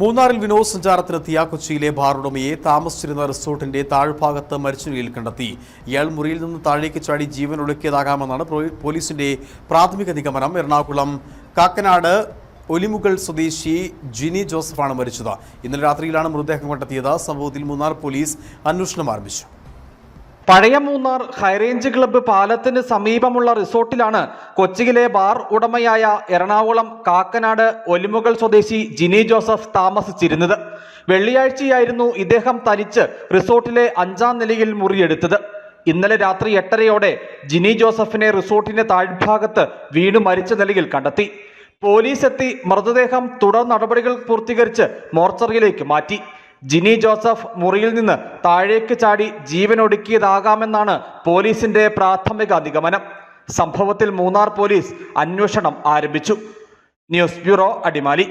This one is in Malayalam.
മൂന്നാറിൽ വിനോദസഞ്ചാരത്തിനെത്തിയ കൊച്ചിയിലെ ബാർ താമസിച്ചിരുന്ന റിസോർട്ടിന്റെ താഴ്ഭാഗത്ത് മരിച്ച നിലയിൽ കണ്ടെത്തി. ഇയാൾ മുറിയിൽ നിന്ന് താഴേക്ക് ചാടി ജീവൻ ഒടുക്കിയതാകാമെന്നാണ് പോലീസിന്റെ പ്രാഥമിക നിഗമനം. എറണാകുളം കാക്കനാട് ഒലിമുകൾ സ്വദേശി ജിനി ജോസഫാണ് മരിച്ചത്. ഇന്നലെ രാത്രിയിലാണ് മൃതദേഹം കണ്ടെത്തിയത്. സംഭവത്തിൽ മൂന്നാർ പോലീസ് അന്വേഷണം ആരംഭിച്ചു. പഴയ മൂന്നാർ ഹൈറേഞ്ച് ക്ലബ്ബ് പാലത്തിന് സമീപമുള്ള റിസോർട്ടിലാണ് കൊച്ചിയിലെ ബാർ ഉടമയായ എറണാകുളം കാക്കനാട് ഒലിമുകൾ സ്വദേശി ജിനി ജോസഫ് താമസിച്ചിരുന്നത്. വെള്ളിയാഴ്ചയായിരുന്നു ഇദ്ദേഹം തനിച്ച് റിസോർട്ടിലെ അഞ്ചാം നിലയിൽ മുറിയെടുത്തത്. ഇന്നലെ രാത്രി എട്ടരയോടെ ജിനി ജോസഫിനെ റിസോർട്ടിന്റെ താഴ്ഭാഗത്ത് വീണ് മരിച്ച നിലയിൽ കണ്ടെത്തി. പോലീസ് എത്തി മൃതദേഹം തുടർ നടപടികൾ പൂർത്തീകരിച്ച് മോർച്ചറിയിലേക്ക് മാറ്റി. ജിനി ജോസഫ് മുറിയിൽ നിന്ന് താഴേക്ക് ചാടി ജീവനൊടുക്കിയതാകാമെന്നാണ് പോലീസിന്റെ പ്രാഥമിക നിഗമനം. സംഭവത്തിൽ മൂന്നാർ പോലീസ് അന്വേഷണം ആരംഭിച്ചു. News bureau Adimali.